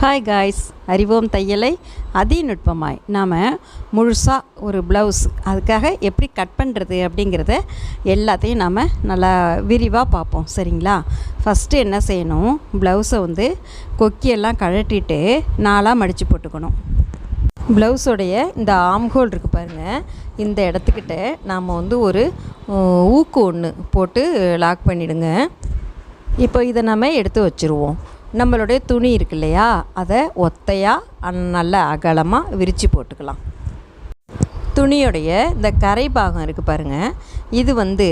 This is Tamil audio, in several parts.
ஹாய் காய்ஸ் அறிவோம் தையலை அதிநுட்பமாய். நாம் முழுசாக ஒரு ப்ளவுஸ் அதுக்காக எப்படி கட் பண்ணுறது அப்படிங்கிறத எல்லாத்தையும் நாம் நல்லா விரிவாக பார்ப்போம். சரிங்களா? ஃபஸ்ட்டு என்ன செய்யணும்? ப்ளவுஸை வந்து கொக்கியெல்லாம் கழட்டிட்டு நாலாக மடித்து போட்டுக்கணும். ப்ளவுஸோடைய இந்த ஆம்ஹோல் இருக்குது பாருங்கள் இந்த இடத்துக்கிட்ட நாம் வந்து ஒரு ஊக்கு ஒன்று போட்டு லாக் பண்ணிவிடுங்க இப்போ இதை நம்ம எடுத்து வச்சுருவோம். நம்மளுடைய துணி இருக்கு இல்லையா அதை ஒத்தையாக நல்ல அகலமாக விரித்து போட்டுக்கலாம். துணியுடைய இந்த கரை பாகம் இருக்குது பாருங்கள் இது வந்து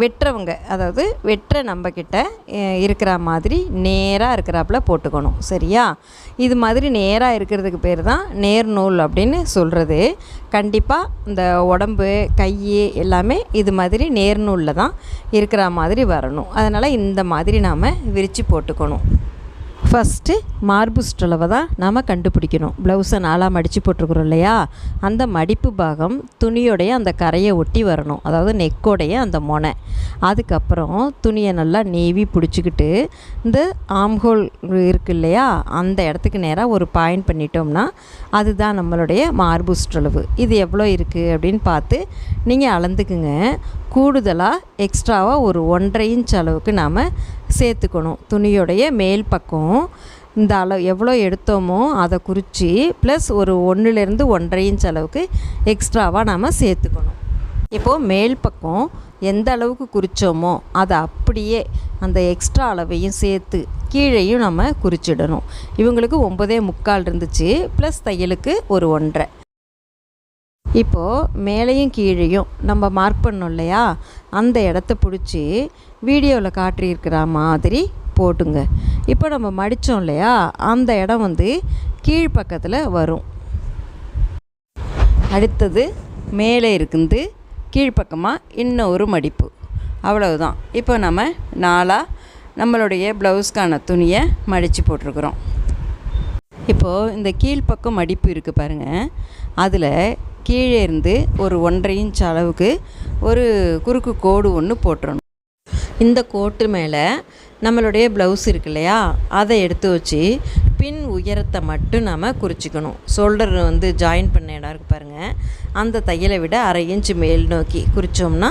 வெட்டுறவங்க அதாவது வெட்டுற நம்மக்கிட்ட இருக்கிற மாதிரி நேராக இருக்கிறாப்புல போட்டுக்கணும். சரியா? இது மாதிரி நேராக இருக்கிறதுக்கு பேர் தான் நேர் நூல் அப்படின்னு சொல்கிறது கண்டிப்பாக இந்த உடம்பு கை எல்லாமே இது மாதிரி நேர் நூலில் தான் இருக்கிற மாதிரி வரணும். அதனால் இந்த மாதிரி நாம் விரித்து போட்டுக்கணும். ஃபஸ்ட்டு மார்பு சுற்றளவை தான் நாம் கண்டுபிடிக்கணும். ப்ளவுஸை நாலாக மடித்து போட்டிருக்குறோம் இல்லையா? அந்த மடிப்பு பாகம் துணியோடைய அந்த கரையை ஒட்டி வரணும். அதாவது நெக்கோடைய அந்த மொனை. அதுக்கப்புறம் துணியை நல்லா நேவி பிடிச்சிக்கிட்டு இந்த ஆம்ஹோல் இருக்கு இல்லையா? அந்த இடத்துக்கு நேராக ஒரு பாயிண்ட் பண்ணிட்டோம்னா அதுதான் நம்மளுடைய மார்பு சுற்றளவு இது எவ்வளோ இருக்குது அப்படின்னு பார்த்து நீங்கள் அளந்துக்குங்க. கூடுதலாக எக்ஸ்ட்ராவாக ஒரு ஒன்றரை இன்ச் அளவுக்கு நாம் சேர்த்துக்கணும். துணியோடைய மேல் பக்கம் இந்த அளவு எவ்வளோ எடுத்தோமோ அதை குறித்து ப்ளஸ் ஒரு ஒன்றுலேருந்து ஒன்றரை இன்ச் அளவுக்கு எக்ஸ்ட்ராவாக நாம் சேர்த்துக்கணும். இப்போது மேல் பக்கம் எந்த அளவுக்கு குறித்தோமோ அதை அப்படியே அந்த எக்ஸ்ட்ரா அளவையும் சேர்த்து கீழேயும் நம்ம குறிச்சிடணும். இவங்களுக்கு ஒம்பதே முக்கால் இருந்துச்சு ப்ளஸ் தையலுக்கு ஒரு ஒன்றரை. இப்போது மேலேயும் கீழேயும் நம்ம மார்க் பண்ணோம் இல்லையா? அந்த இடத்த பிடிச்சி வீடியோவில் காட்டியிருக்கிற மாதிரி போட்டுங்க. இப்போ நம்ம மடித்தோம் இல்லையா? அந்த இடம் வந்து கீழ்ப்பக்கத்தில் வரும். அடுத்தது மேலே இருக்குது கீழ்ப்பக்கமாக இன்னொரு மடிப்பு. அவ்வளவுதான். இப்போ நம்ம நாளாக நம்மளுடைய ப்ளவுஸ்க்கான துணியை மடித்து போட்டிருக்கிறோம். இப்போது இந்த கீழ்ப்பக்கம் மடிப்பு இருக்குது பாருங்கள் அதில் கீழே இருந்து ஒரு ஒன்றரை இன்ச் அளவுக்கு ஒரு குறுக்கு கோடு ஒன்று போட்டுறணும். இந்த கோட்டு மேலே நம்மளுடைய ப்ளவுஸ் இருக்கு இல்லையா? அதை எடுத்து வச்சு பின் உயரத்தை மட்டும் நம்ம குறிச்சிக்கணும். ஷோல்டர் வந்து ஜாயின் பண்ண இடம் இருக்குது பாருங்கள் அந்த தையலை விட அரை இன்ச் மேல் நோக்கி குறித்தோம்னா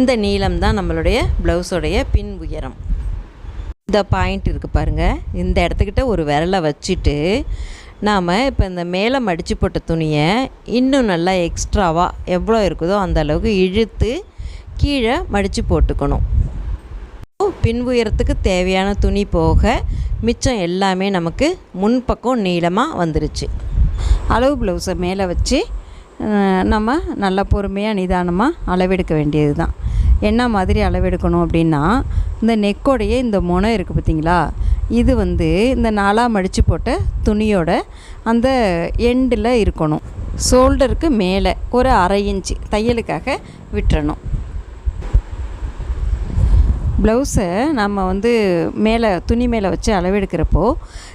இந்த நீளம் தான் நம்மளுடைய ப்ளவுஸோடைய பின் உயரம். இந்த பாயிண்ட் இருக்குது பாருங்கள் இந்த இடத்துக்கிட்ட ஒரு விரலை வச்சுட்டு நாம் இப்போ இந்த மேலே மடித்து போட்ட துணியை இன்னும் நல்லா எக்ஸ்ட்ராவாக எவ்வளோ இருக்குதோ அந்த அளவுக்கு இழுத்து கீழே மடித்து போட்டுக்கணும். பின் உயரத்துக்கு தேவையான துணி போக மிச்சம் எல்லாமே நமக்கு முன்பக்கம் நீளமாக வந்துருச்சு. அளவு ப்ளவுஸை மேலே வச்சு நம்ம நல்லா பொறுமையாக நிதானமாக அளவெடுக்க வேண்டியது தான் என்ன மாதிரி அளவெடுக்கணும் அப்படின்னா இந்த நெக்கோடைய இந்த முனை இருக்குது பார்த்தீங்களா இது வந்து இந்த நாலாக மடித்து போட்ட துணியோட அந்த எண்டில் இருக்கணும். ஷோல்டருக்கு மேலே ஒரு அரை இன்ச்சு தையலுக்காக விட்டுறணும். ப்ளவுஸை நம்ம வந்து மேலே துணி மேலே வச்சு அளவெடுக்கிறப்போ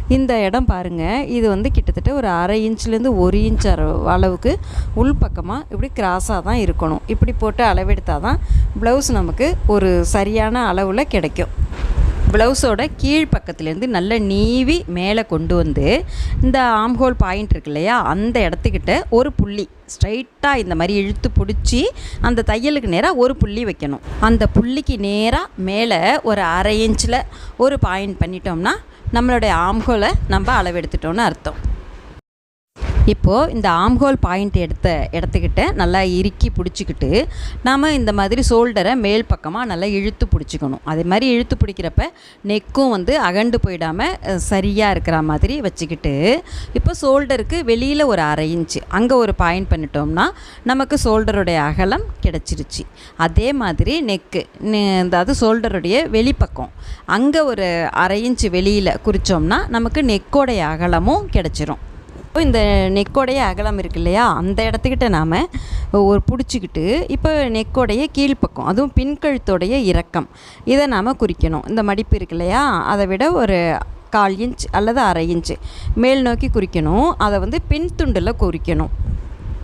இந்த இடம் பாருங்கள் இது வந்து கிட்டத்தட்ட ஒரு அரை இன்ச்லேருந்து ஒரு இன்ச் அளவு- அளவுக்கு உள்பக்கமாக இப்படி கிராஸாக தான் இருக்கணும். இப்படி போட்டு அளவெடுத்தால் தான் ப்ளவுஸ் நமக்கு ஒரு சரியான அளவில் கிடைக்கும். ப்ளவுஸோட கீழ் பக்கத்துலேருந்து நல்ல நீவி மேலே கொண்டு வந்து இந்த ஆம்ஹோல் பாயிண்ட் இருக்கு இல்லையா அந்த இடத்துக்கிட்ட ஒரு புள்ளி ஸ்ட்ரைட்டாக இந்த மாதிரி இழுத்து பிடிச்சி அந்த தையலுக்கு நேராக ஒரு புள்ளி வைக்கணும். அந்த புள்ளிக்கு நேராக மேலே ஒரு அரை இன்ச்சில் ஒரு பாயிண்ட் பண்ணிட்டோம்னா நம்மளுடைய ஆம்ஹோலை நம்ம அளவெடுத்துட்டோம்னு அர்த்தம். இப்போது இந்த ஆம்ஹோல் பாயிண்ட் எடுத்த இடத்துக்கிட்ட நல்லா இறுக்கி பிடிச்சிக்கிட்டு நாம் இந்த மாதிரி ஷோல்டரை மேல் பக்கமாக நல்லா இழுத்து பிடிச்சிக்கணும். அதே மாதிரி இழுத்து பிடிக்கிறப்ப நெக்கும் வந்து அகண்டு போயிடாமல் சரியாக இருக்கிற மாதிரி வச்சுக்கிட்டு இப்போ ஷோல்டருக்கு வெளியில் ஒரு அரை இன்ச்சு அங்கே ஒரு பாயிண்ட் பண்ணிட்டோம்னா நமக்கு ஷோல்டருடைய அகலம் கிடச்சிருச்சு. அதே மாதிரி நெக்கு அதாவது ஷோல்டருடைய வெளிப்பக்கம் அங்கே ஒரு அரை இன்ச்சு வெளியில் குறித்தோம்னா நமக்கு நெக்கோடைய அகலமும் கிடச்சிரும். இந்த நெக்கோடைய அகலம் இருக்கு இல்லையா அந்த இடத்துக்கிட்ட நாம் ஒரு பிடிச்சிக்கிட்டு இப்போ நெக்கோடைய கீழ்ப்பக்கம் அதுவும் பின்கழுத்தோடைய இறக்கம் இதை நாம் குறிக்கணும். இந்த மடிப்பு இருக்கு இல்லையா அதை விட ஒரு கால் இன்ச் அல்லது அரை இன்ச் மேல் நோக்கி குறிக்கணும். அதை வந்து பின் துண்டில் குறிக்கணும்.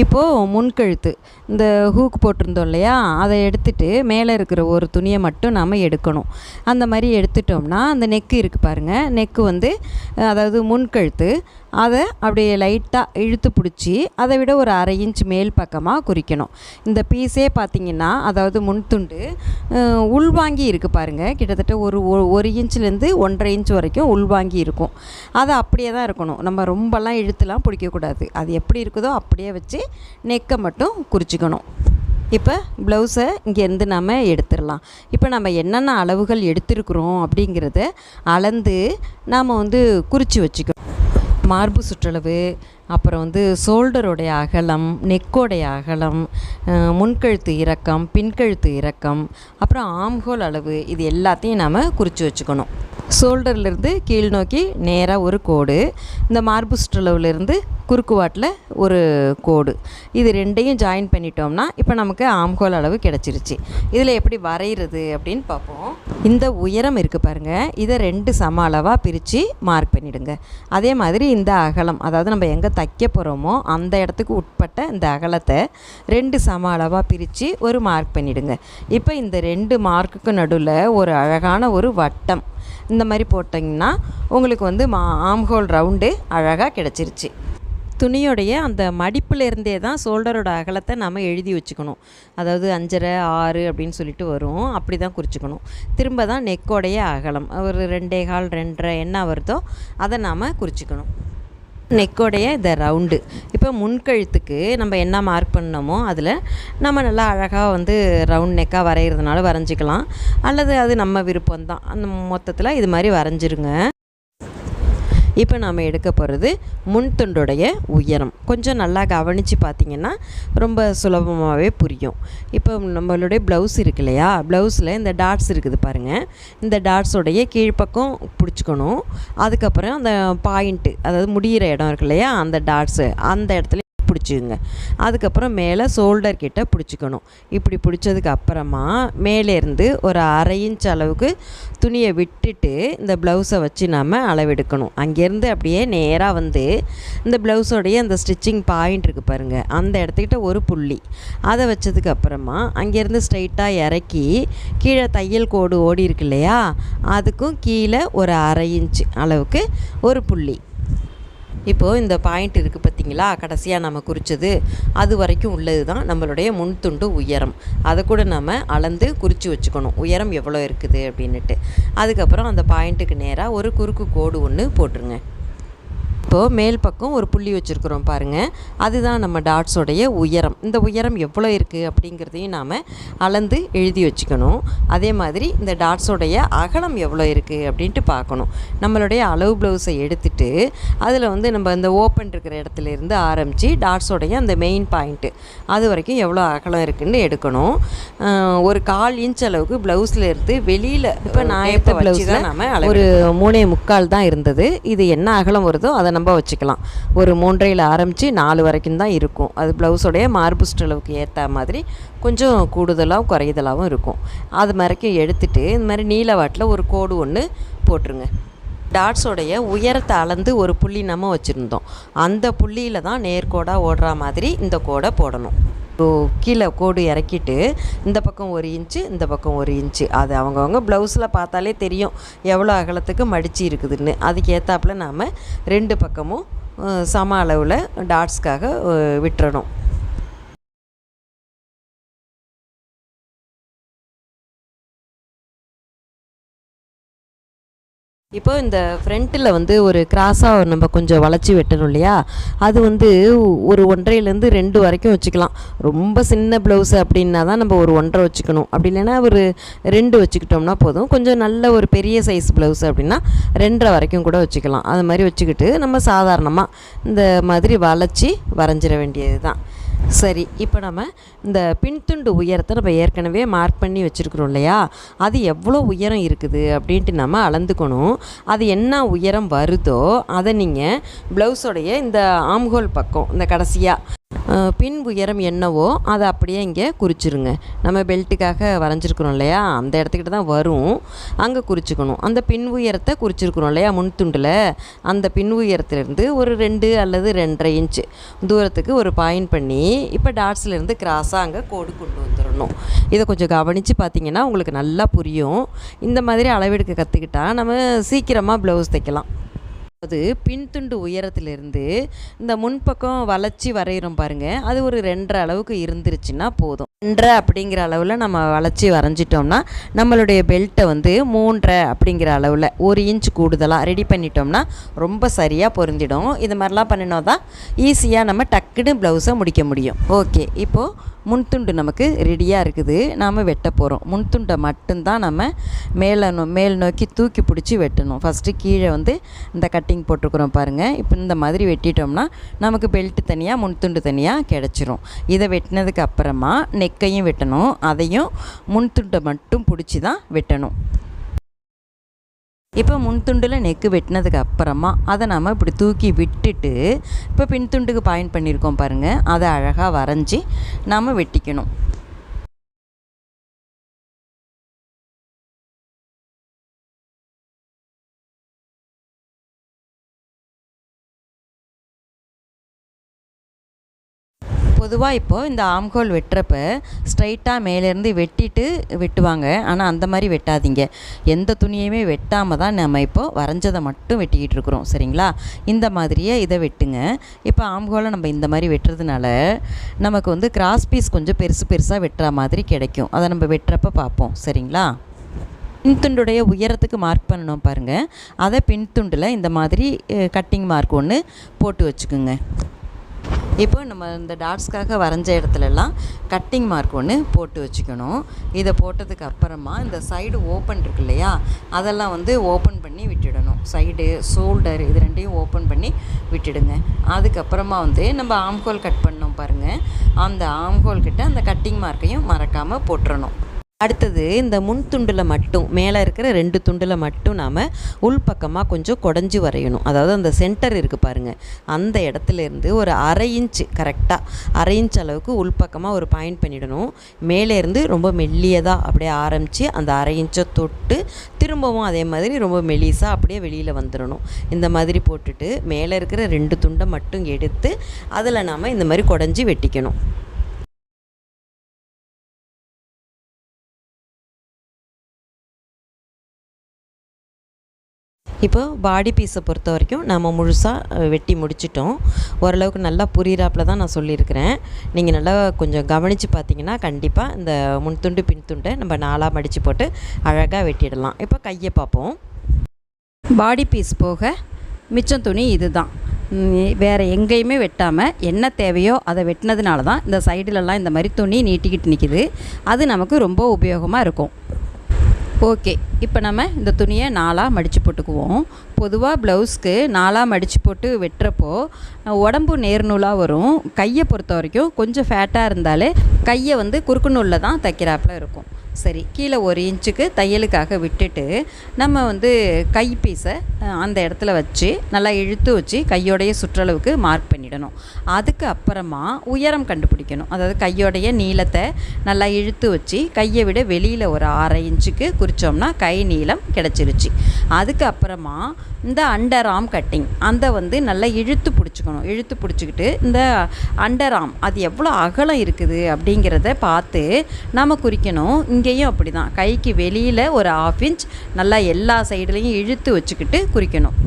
இப்போது முன்கழுத்து இந்த ஹூக் போட்டிருந்தோம் இல்லையா அதை எடுத்துட்டு மேலே இருக்கிற ஒரு துணியை மட்டும் நாம் எடுக்கணும். அந்த மாதிரி எடுத்துட்டோம்னா அந்த நெக்கு இருக்குது பாருங்கள் நெக்கு வந்து அதாவது முன்கழுத்து அதை அப்படியே லைட்டாக இழுத்து பிடிச்சி அதை விட ஒரு அரை இன்ச் மேல் பக்கமாக குறிக்கணும். இந்த பீஸே பார்த்திங்கன்னா அதாவது முன்துண்டு உள்வாங்கி இருக்குது பாருங்கள் கிட்டத்தட்ட ஒரு ஒரு இன்ச்லேருந்து ஒன்றரை இன்ச் வரைக்கும் உள்வாங்கி இருக்கும். அது அப்படியே தான் இருக்கணும். நம்ம ரொம்பலாம் இழுத்துலாம் பிடிக்கக்கூடாது. அது எப்படி இருக்குதோ அப்படியே வச்சு நெக்கை மட்டும் குறிச்சிக்கணும். இப்போ ப்ளவுஸை இங்கேருந்து நம்ம எடுத்துடலாம். இப்போ நம்ம என்னென்ன அளவுகள் எடுத்துருக்குறோம் அப்படிங்கிறத அளந்து நாம் வந்து குறித்து வச்சுக்கணும். மார்பு சுற்றளவு அப்புறம் வந்து ஷோல்டருடைய அகலம் நெக்கோடைய அகலம் முன்கழுத்து இறக்கம் பின்கழுத்து இறக்கம் அப்புறம் ஆம்ஹோல் அளவு இது எல்லாத்தையும் நாம் குறித்து வச்சுக்கணும். ஷோல்டர்லேருந்து கீழ் நோக்கி நேராக ஒரு கோடு. இந்த மார்பு சுற்றளவுலேருந்து குறுக்கு வாட்டில் ஒரு கோடு. இது ரெண்டையும் ஜாயின் பண்ணிட்டோம்னா இப்போ நமக்கு ஆம்கோல் அளவு கிடச்சிருச்சு. இதில் எப்படி வரைகிறது அப்படின்னு பார்ப்போம். இந்த உயரம் இருக்குது பாருங்கள் இதை ரெண்டு சம அளவாக பிரித்து மார்க் பண்ணிவிடுங்க அதே மாதிரி இந்த அகலம் அதாவது நம்ம எங்கே தைக்க போகிறோமோ அந்த இடத்துக்கு உட்பட்ட இந்த அகலத்தை ரெண்டு சம அளவாக பிரித்து ஒரு மார்க் பண்ணிவிடுங்க இப்போ இந்த ரெண்டு மார்க்குக்கு நடுவில் ஒரு அழகான ஒரு வட்டம் இந்த மாதிரி போட்டிங்கன்னா உங்களுக்கு வந்து மா ஆம்ஹோல் ரவுண்டு அழகாக கிடச்சிருச்சு. துணியோடைய அந்த மடிப்புல இருந்தே தான் ஷோல்டரோட அகலத்தை நம்ம எழுதி வச்சுக்கணும். அதாவது அஞ்சரை ஆறு அப்படின்னு சொல்லிட்டு வரும். அப்படி தான் குறிச்சிக்கணும். திரும்ப தான் நெக்கோடைய அகலம். ஒரு ரெண்டே கால் ரெண்டரை என்ன வருதோ அதை நாம் குறிச்சிக்கணும். நெக்கோடைய இந்த ரவுண்டு. இப்போ முன்கழுத்துக்கு நம்ம என்ன மார்க் பண்ணோமோ அதில் நம்ம நல்லா அழகாக வந்து ரவுண்ட் நெக்காக வரைகிறதுனால வரைஞ்சிக்கலாம். அல்லது அது நம்ம விருப்பம்தான். அந்த மொத்தத்தில் இது மாதிரி வரைஞ்சிருங்க. இப்போ நாம் எடுக்க போகிறது முன்துண்டுடைய உயரம். கொஞ்சம் நல்லா கவனித்து பார்த்தீங்கன்னா ரொம்ப சுலபமாகவே புரியும். இப்போ நம்மளுடைய ப்ளவுஸ் இருக்கு இல்லையா? ப்ளவுஸில் இந்த டாட்ஸ் இருக்குது பாருங்கள் இந்த டாட்ஸோடைய கீழ்ப்பக்கம் பிடிச்சிக்கணும். அதுக்கப்புறம் அந்த பாயிண்ட்டு அதாவது முடிகிற இடம் இருக்கு இல்லையா? அந்த டாட்ஸு அந்த இடத்துல பிடிச்சிக்குங்க. அதுக்கப்புறம் மேலே ஷோல்டர் கிட்ட பிடிச்சிக்கணும். இப்படி பிடிச்சதுக்கு அப்புறமா மேலேருந்து ஒரு அரை இன்ச் அளவுக்கு துணியை விட்டுட்டு இந்த ப்ளவுஸை வச்சு நம்ம அளவெடுக்கணும். அங்கேருந்து அப்படியே நேராக வந்து இந்த ப்ளவுஸோடைய அந்த ஸ்டிச்சிங் பாயிண்ட் இருக்குது பாருங்கள் அந்த இடத்துக்கிட்ட ஒரு புள்ளி. அதை வச்சதுக்கு அப்புறமா அங்கேருந்து ஸ்ட்ரைட்டாக இறக்கி கீழே தையல் கோடு ஓடி இருக்கு இல்லையா? அதுக்கும் கீழே ஒரு அரை இன்ச் அளவுக்கு ஒரு புள்ளி. இப்போது இந்த பாயிண்ட் இருக்குது பார்த்தீங்களா? கடைசியாக நம்ம குறித்தது அது வரைக்கும் உள்ளது தான் நம்மளுடைய முன்துண்டு உயரம். அதை கூட நம்ம அளந்து குறித்து வச்சுக்கணும். உயரம் எவ்வளோ இருக்குது அப்படின்னுட்டு. அதுக்கப்புறம் அந்த பாயிண்ட்டுக்கு நேராக ஒரு குறுக்கு கோடு ஒன்று போட்டுருங்க. இப்போது மேல் பக்கம் ஒரு புள்ளி வச்சுருக்குறோம் பாருங்கள் அதுதான் நம்ம டாட்ஸோடைய உயரம். இந்த உயரம் எவ்வளோ இருக்குது அப்படிங்கிறதையும் நாம் அளந்து எழுதி வச்சுக்கணும். அதே மாதிரி இந்த டாட்ஸோடைய அகலம் எவ்வளோ இருக்குது அப்படின்ட்டு பார்க்கணும். நம்மளுடைய அளவு ப்ளவுஸை எடுத்துட்டு அதில் வந்து நம்ம இந்த ஓப்பன் இருக்கிற இடத்துல இருந்து ஆரம்பித்து டாட்ஸோடைய அந்த மெயின் பாயிண்ட்டு அது வரைக்கும் எவ்வளோ அகலம் இருக்குன்னு எடுக்கணும். ஒரு கால் இன்ச் அளவுக்கு ப்ளவுஸில் இருந்து வெளியில் இப்போ நான் எடுத்த ப்ளவுஸில் நம்ம ஒரு மூணே முக்கால் தான் இருந்தது. இது என்ன அகலம் வருதோ அதை நம்ம வச்சுக்கலாம். ஒரு மூன்றையில் ஆரம்பித்து நாலு வரைக்கும் தான் இருக்கும். அது ப்ளவுஸோடைய மார்பு அளவுக்கு ஏற்ற மாதிரி கொஞ்சம் கூடுதலாகவும் குறையுதலாகவும் இருக்கும். அது வரைக்கும் எடுத்துகிட்டு இந்த மாதிரி நீலவாட்டில் ஒரு கோடு ஒன்று போட்டுருங்க. டாட்ஸோடைய உயரத்தை அளந்து ஒரு புள்ளி நம்ம வச்சுருந்தோம். அந்த புள்ளியில் தான் நேர்கோடாக ஓடுற மாதிரி இந்த கோடை போடணும். கீழே கோடு இறக்கிட்டு இந்த பக்கம் ஒரு இன்ச்சு இந்த பக்கம் ஒரு இன்ச்சு. அது அவங்கவுங்க ப்ளவுஸில் பார்த்தாலே தெரியும் எவ்வளோ அகலத்துக்கு மடிச்சு இருக்குதுன்னு. அதுக்கேற்றாப்புல நாம் ரெண்டு பக்கமும் சம அளவில் டாட்ஸ்க்காக விட்டுறணும். இப்போ இந்த ஃப்ரண்ட்டில் வந்து ஒரு கிராஸாக நம்ம கொஞ்சம் வளைச்சி வெட்டணும் இல்லையா? அது வந்து ஒரு ஒன்றையிலேருந்து ரெண்டு வரைக்கும் வச்சுக்கலாம். ரொம்ப சின்ன ப்ளவுஸு அப்படின்னா தான் நம்ம ஒரு ஒன்றரை வச்சுக்கணும். அப்படி இல்லைன்னா ஒரு ரெண்டு வச்சுக்கிட்டோம்னா போதும். கொஞ்சம் நல்ல ஒரு பெரிய சைஸ் ப்ளவுஸ் அப்படின்னா ரெண்டரை வரைக்கும் கூட வச்சுக்கலாம். அது மாதிரி வச்சுக்கிட்டு நம்ம சாதாரணமாக இந்த மாதிரி வளைச்சி வரைஞ்சிட வேண்டியது தான் சரி இப்போ நம்ம இந்த பின்துண்டு உயரத்தை நம்ம ஏற்கனவே மார்க் பண்ணி வச்சுருக்குறோம் இல்லையா? அது எவ்வளோ உயரம் இருக்குது அப்படின்ட்டு நம்ம அளந்துக்கணும். அது என்ன உயரம் வருதோ அதை நீங்கள் ப்ளவுஸோடைய இந்த ஆம்ஹோல் பக்கம் இந்த கடைசியாக பின் உயரம் என்னவோ அதை அப்படியே இங்கே குறிச்சிருங்க. நம்ம பெல்ட்டுக்காக வரைஞ்சிருக்கிறோம் இல்லையா? அந்த இடத்துக்கிட்ட தான் வரும். அங்கே குறிச்சிக்கணும். அந்த பின் உயரத்தை குறிச்சிருக்கிறோம் இல்லையா? முன் துண்டில் அந்த பின் உயரத்துலேருந்து ஒரு ரெண்டு அல்லது ரெண்டரை இன்ச்சு தூரத்துக்கு ஒரு பாயிண்ட் பண்ணி இப்போ டாட்ஸ்லேருந்து கிராஸாக அங்கே கோடு கொண்டு வந்துடணும் இதை கொஞ்சம் கவனித்து பார்த்தீங்கன்னா உங்களுக்கு நல்லா புரியும். இந்த மாதிரி அளவெடுக்க கற்றுக்கிட்டா நம்ம சீக்கிரமாக ப்ளவுஸ் தைக்கலாம். அது பின்துண்டு உயரத்திலிருந்து இந்த முன்பக்கம் வளைச்சி வரைகிறோம் பாருங்கள் அது ஒரு ரெண்டரை அளவுக்கு இருந்துருச்சுன்னா போதும். ரெண்டரை அப்படிங்கிற அளவில் நம்ம வளைச்சி வரைஞ்சிட்டோம்னா நம்மளுடைய பெல்ட்டை வந்து மூன்றரை அப்படிங்கிற அளவில் ஒரு இன்ச் கூடுதலாக ரெடி பண்ணிட்டோம்னா ரொம்ப சரியாக பொருந்திடும். இது மாதிரிலாம் பண்ணினோம் தான் ஈஸியாக நம்ம டக்குன்னு ப்ளவுஸை முடிக்க முடியும். ஓகே இப்போது முன்துண்டு நமக்கு ரெடியாக இருக்குது. நாம் வெட்ட போகிறோம் முன்துண்டை மட்டும்தான் நம்ம மேலே நோ மேல் நோக்கி தூக்கி பிடிச்சி வெட்டணும். ஃபஸ்ட்டு கீழே வந்து இந்த கட்டிங் போட்டிருக்கிறோம் பாருங்கள் இப்போ இந்த மாதிரி வெட்டிட்டோம்னா நமக்கு பெல்ட்டு தனியாக முன்துண்டு தனியாக கிடச்சிரும். இதை வெட்டினதுக்கு அப்புறமா நெக்கையும் வெட்டணும். அதையும் முன்துண்டை மட்டும் பிடிச்சி தான் வெட்டணும். இப்போ முன்துண்டில் நெக்கு வெட்டினதுக்கு அப்புறமா அதை நம்ம இப்படி தூக்கி விட்டுட்டு இப்போ பின்துண்டுக்கு பாயிண்ட் பண்ணியிருக்கோம் பாருங்கள் அதை அழகாக வரைஞ்சி நாம் வெட்டிக்கணும். பொதுவாக இப்போது இந்த ஆம்கோல் வெட்டுறப்ப ஸ்ட்ரைட்டாக மேலேருந்து வெட்டிட்டு வெட்டுவாங்க. ஆனால் அந்த மாதிரி வெட்டாதீங்க. எந்த துணியுமே வெட்டாமல் தான் நம்ம இப்போது வரைஞ்சதை மட்டும் வெட்டிக்கிட்டு இருக்கிறோம். சரிங்களா? இந்த மாதிரியே இதை வெட்டுங்க. இப்போ ஆம்கோலை நம்ம இந்த மாதிரி வெட்டுறதுனால நமக்கு வந்து கிராஸ் பீஸ் கொஞ்சம் பெருசு பெருசாக வெட்டுற மாதிரி கிடைக்கும். அதை நம்ம வெட்டுறப்ப பார்ப்போம். சரிங்களா? பின்துண்டுடைய உயரத்துக்கு மார்க் பண்ணணும் பாருங்கள் அதை பின்துண்டில் இந்த மாதிரி கட்டிங் மார்க் ஒன்று போட்டு வச்சுக்குங்க. இப்போ நம்ம இந்த டாட்ஸ்க்காக வரைஞ்ச இடத்துலலாம் கட்டிங் மார்க் ஒன்று போட்டு வச்சுக்கணும். இதை போட்டதுக்கு அப்புறமா இந்த சைடு ஓப்பன் இருக்கு இல்லையா? அதெல்லாம் வந்து ஓப்பன் பண்ணி விட்டுடணும். சைடு ஷோல்டர் இது ரெண்டையும் ஓப்பன் பண்ணி விட்டுடுங்க. அதுக்கப்புறமா வந்து நம்ம ஆம்கோல் கட் பண்ணோம் பாருங்கள் அந்த ஆம்கோல் கிட்ட அந்த கட்டிங் மார்க்கையும் மறக்காமல் போட்டுறணும். அடுத்தது இந்த முன் துண்டில் மட்டும் மேலே இருக்கிற ரெண்டு துண்டில் மட்டும் நாம் உள்பக்கமாக கொஞ்சம் குடஞ்சி வரையணும். அதாவது அந்த சென்டர் இருக்குது பாருங்கள் அந்த இடத்துல இருந்து ஒரு அரை இன்ச் கரெக்டாக அரை இன்ச் அளவுக்கு உள்பக்கமாக ஒரு பாயிண்ட் பண்ணிடணும். மேலே இருந்து ரொம்ப மெல்லியதாக அப்படியே ஆரம்பித்து அந்த அரை இன்ச்சை தொட்டு திரும்பவும் அதே மாதிரி ரொம்ப மெலிசாக அப்படியே வெளியில் வந்துடணும். இந்த மாதிரி போட்டுட்டு மேலே இருக்கிற ரெண்டு துண்டை மட்டும் எடுத்து அதில் நாம் இந்த மாதிரி குடஞ்சி வெட்டிக்கணும். இப்போது பாடி பீஸை பொறுத்த வரைக்கும் நம்ம முழுசாக வெட்டி முடிச்சிட்டோம். ஓரளவுக்கு நல்லா புரியிறாப்புல தான் நான் சொல்லியிருக்கிறேன். நீங்கள் நல்லா கொஞ்சம் கவனித்து பார்த்தீங்கன்னா கண்டிப்பாக இந்த முன்துண்டு பின்துண்டை நம்ம நாலாக மடித்து போட்டு அழகாக வெட்டிடலாம். இப்போ கையை பார்ப்போம். பாடி பீஸ் போக மிச்சம் துணி இதுதான். வேறு எங்கேயுமே வெட்டாமல் என்ன தேவையோ அதை வெட்டினதுனால தான் இந்த சைடுலலாம் இந்த மாதிரி துணி நீட்டிக்கிட்டு நிற்கிது அது நமக்கு ரொம்ப உபயோகமாக இருக்கும். ஓகே இப்போ நம்ம இந்த துணியை நாலாக மடித்து போட்டுக்குவோம். பொதுவாக ப்ளவுஸ்க்கு நாலாக மடித்து போட்டு வெட்டுறப்போ உடம்பு நேர்நூலாக வரும். கையை பொறுத்த வரைக்கும் கொஞ்சம் ஃபேட்டாக இருந்தாலே கையை வந்து குறுக்கு நூலில் தான் தைக்கிறாப்புல இருக்கும். சரி கீழே ஒரு இன்ச்சுக்கு தையலுக்காக விட்டுட்டு நம்ம வந்து கை பீஸை அந்த இடத்துல வச்சு நல்லா இழுத்து வச்சு கையோடைய சுற்றளவுக்கு மார்க் பண்ணிடணும். அதுக்கு அப்புறமா உயரம் கண்டுபிடிக்கணும். அதாவது கையோடைய நீளத்தை நல்லா இழுத்து வச்சு கையை விட வெளியில் ஒரு அரை இன்ச்சுக்கு குறித்தோம்னா கை நீளம் கிடச்சிருச்சு. அதுக்கு அப்புறமா இந்த அண்டர் ஆம் கட்டிங் அந்த வந்து நல்லா இழுத்து பிடிச்சிக்கணும். இழுத்து பிடிச்சிக்கிட்டு இந்த அண்டர் ஆம் அது எவ்வளோ அகலம் இருக்குது அப்படிங்கிறத பார்த்து நம்ம குறிக்கணும். இங்கேயும் அப்படி தான் கைக்கு வெளியில் ஒரு ஆஃப் இன்ச் நல்லா எல்லா சைடுலேயும் இழுத்து வச்சுக்கிட்டு குறிக்கணும்.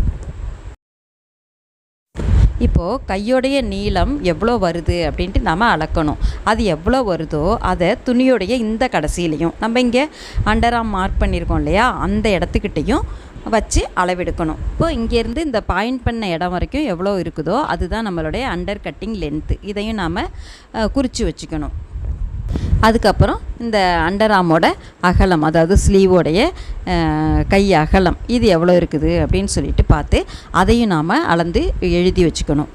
இப்போது கையோடைய நீளம் எவ்வளோ வருது அப்படின்ட்டு நம்ம அளக்கணும். அது எவ்வளோ வருதோ அதை துணியோடைய இந்த கடைசியிலையும். நம்ம இங்கே அண்டராம் மார்க் பண்ணியிருக்கோம் இல்லையா? அந்த இடத்துக்கிட்டையும் வச்சு அளவெடுக்கணும். இப்போ இங்கேருந்து இந்த பாயிண்ட் பண்ண இடம் வரைக்கும் எவ்வளோ இருக்குதோ அதுதான் நம்மளுடைய அண்டர் கட்டிங் லென்த்து இதையும் நாம் குறித்து வச்சுக்கணும். அதுக்கப்புறம் இந்த அண்டர் ஆமோட அகலம் அதாவது ஸ்லீவோடைய கை அகலம் இது எவ்வளோ இருக்குது அப்படின்னு சொல்லிட்டு பார்த்து அதையும் நாம் அளந்து எழுதி வச்சுக்கணும்.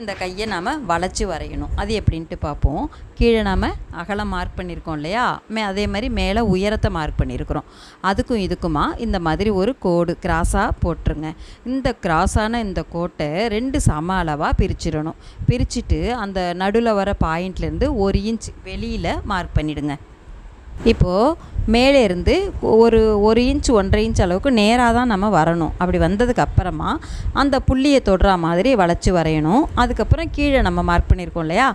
இந்த கையை நாம் வளைச்சி வரையணும். அது எப்படின்ட்டு பார்ப்போம். கீழே நாம் அகலம் மார்க் பண்ணியிருக்கோம் இல்லையா? மே அதே மாதிரி மேலே உயரத்தை மார்க் பண்ணியிருக்கிறோம் அதுக்கும் இதுக்குமா இந்த மாதிரி ஒரு கோடு கிராஸாக போட்டுருங்க. இந்த கிராஸான இந்த கோட்டை ரெண்டு சம அளவாக பிரிச்சிடணும். பிரிச்சுட்டு அந்த நடுவில் வர பாயிண்ட்லேருந்து ஒரு இன்ச் வெளியில் மார்க் பண்ணிவிடுங்க இப்போது மேலே இருந்து ஒரு ஒரு இன்ச் ஒன்றரை இன்ச் அளவுக்கு நேராக தான் நம்ம வரணும். அப்படி வந்ததுக்கு அப்புறமா அந்த புள்ளியை தொடுற மாதிரி வளைச்சி வரையணும். அதுக்கப்புறம் கீழே நம்ம மார்க் பண்ணியிருக்கோம் இல்லையா?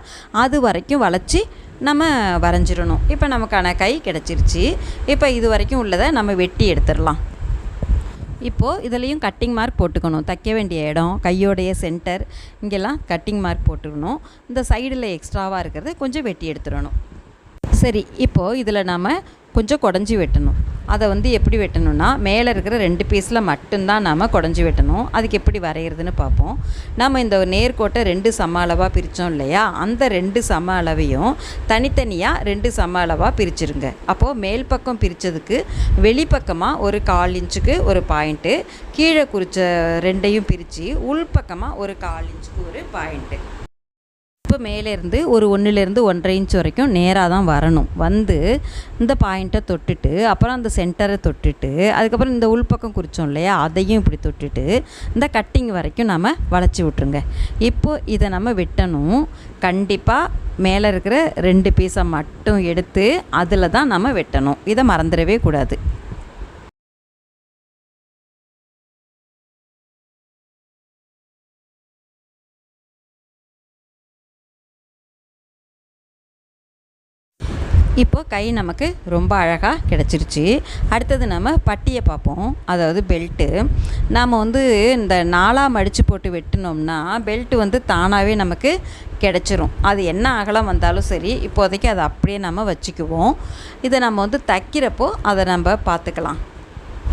அது வரைக்கும் வளைச்சி நம்ம வரைஞ்சிடணும். இப்போ நமக்கான கை கிடச்சிருச்சு. இப்போ இது வரைக்கும் உள்ளதை நம்ம வெட்டி எடுத்துடலாம். இப்போது இதுலேயும் கட்டிங் மார்க் போட்டுக்கணும். தைக்க வேண்டிய இடம் கையோடைய சென்டர் இங்கெல்லாம் கட்டிங் மார்க் போட்டுக்கணும். இந்த சைடில் எக்ஸ்ட்ராவாக இருக்கிறது கொஞ்சம் வெட்டி எடுத்துடணும். சரி இப்போது இதில் நாம் கொஞ்சம் குடஞ்சி வெட்டணும். அதை வந்து எப்படி வெட்டணும்னா மேலே இருக்கிற ரெண்டு பீஸில் மட்டும்தான் நாம் குடஞ்சி வெட்டணும். அதுக்கு எப்படி வரைகிறதுன்னு பார்ப்போம். நம்ம இந்த நேர்கோட்டை ரெண்டு சம அளவாக பிரித்தோம் இல்லையா? அந்த ரெண்டு சம அளவையும் தனித்தனியாக ரெண்டு சம அளவாக பிரிச்சுருங்க. அப்போது மேல் பக்கம் பிரித்ததுக்கு வெளிப்பக்கமாக ஒரு கால் இன்ச்சுக்கு ஒரு பாயிண்ட்டு கீழே குறித்த ரெண்டையும் பிரித்து உள்பக்கமாக ஒரு கால் இன்ச்சுக்கு ஒரு பாயிண்ட்டு இப்போ மேலேருந்து ஒரு ஒன்றுலேருந்து ஒன்றரை இன்ச் வரைக்கும் நேராக தான் வரணும். வந்து இந்த பாயிண்ட்டை தொட்டுட்டு அப்புறம் அந்த சென்டரை தொட்டுட்டு அதுக்கப்புறம் இந்த உள்பக்கம் குறித்தோம் இல்லையா அதையும் இப்படி தொட்டுட்டு இந்த கட்டிங் வரைக்கும் நம்ம வளைச்சி விட்ருங்க இப்போது இதை நம்ம வெட்டணும். கண்டிப்பாக மேலே இருக்கிற ரெண்டு பீஸை மட்டும் எடுத்து அதில் தான் நம்ம வெட்டணும். இதை மறந்துடவே கூடாது. இப்போது கை நமக்கு ரொம்ப அழகாக கிடச்சிருச்சு. அடுத்தது நம்ம பட்டியை பார்ப்போம். அதாவது பெல்ட்டு நாம் வந்து இந்த நாலாக மடித்து போட்டு வெட்டினோம்னா பெல்ட்டு வந்து தானாகவே நமக்கு கிடச்சிரும். அது என்ன அகலம் வந்தாலும் சரி இப்போதைக்கு அதை அப்படியே நம்ம வச்சுக்குவோம். இதை நம்ம வந்து தைக்கிறப்போ அதை நம்ம பார்த்துக்கலாம்.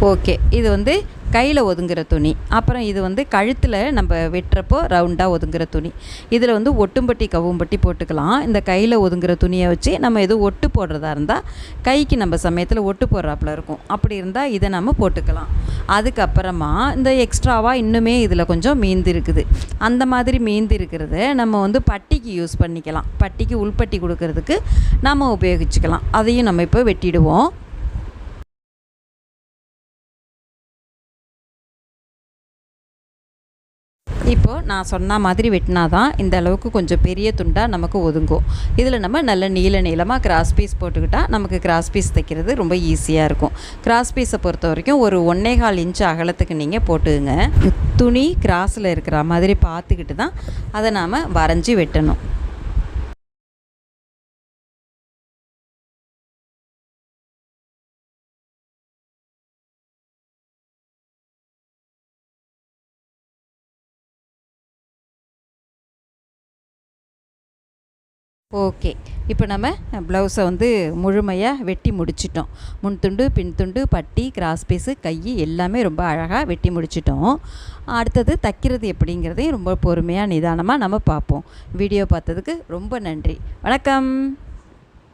ஓகே. இது வந்து கையில் ஒதுங்குற துணி. அப்புறம் இது வந்து கழுத்தில் நம்ம வெட்டுறப்போ ரவுண்டாக ஒதுங்குற துணி. இதில் வந்து ஒட்டும்பட்டி கவும்பட்டி போட்டுக்கலாம். இந்த கையில் ஒதுங்குற துணியை வச்சு நம்ம எதுவும் ஒட்டு போடுறதா இருந்தால் கைக்கு நம்ம சமயத்தில் ஒட்டு போடுறாப்புல இருக்கும். அப்படி இருந்தால் இதை நம்ம போட்டுக்கலாம். அதுக்கப்புறமா இந்த எக்ஸ்ட்ராவாக இன்னுமே இதில் கொஞ்சம் மீந்து இருக்குது. அந்த மாதிரி மீந்து இருக்கிறத நம்ம வந்து பட்டிக்கு யூஸ் பண்ணிக்கலாம். பட்டிக்கு உள்பட்டி கொடுக்கறதுக்கு நம்ம உபயோகிச்சுக்கலாம். அதையும் நம்ம இப்போ வெட்டிடுவோம். இப்போது நான் சொன்ன மாதிரி வெட்டினா தான் இந்த அளவுக்கு கொஞ்சம் பெரிய துண்டாக நமக்கு ஒதுங்கும். இதில் நம்ம நல்ல நீள நீளமாக கிராஸ் பீஸ் போட்டுக்கிட்டால் நமக்கு கிராஸ் பீஸ் தைக்கிறது ரொம்ப ஈஸியாக இருக்கும். கிராஸ் பீஸை பொறுத்த வரைக்கும் ஒரு ஒன்றே கால் அகலத்துக்கு நீங்கள் போட்டுங்க துணி கிராஸில் இருக்கிற மாதிரி பார்த்துக்கிட்டு தான் அதை நாம் வரைஞ்சி வெட்டணும். ஓகே. இப்போ நம்ம ப்ளவுஸை வந்து முழுமையாக வெட்டி முடிச்சிட்டோம். முன் துண்டு பின் துண்டு பட்டி கிராஸ் பீஸு கை எல்லாமே ரொம்ப அழகாக வெட்டி முடிச்சிட்டோம். அடுத்தது தைக்கிறது எப்படிங்கிறதையும் ரொம்ப பொறுமையாக நிதானமாக நம்ம பார்ப்போம். வீடியோ பார்த்ததுக்கு ரொம்ப நன்றி. வணக்கம்.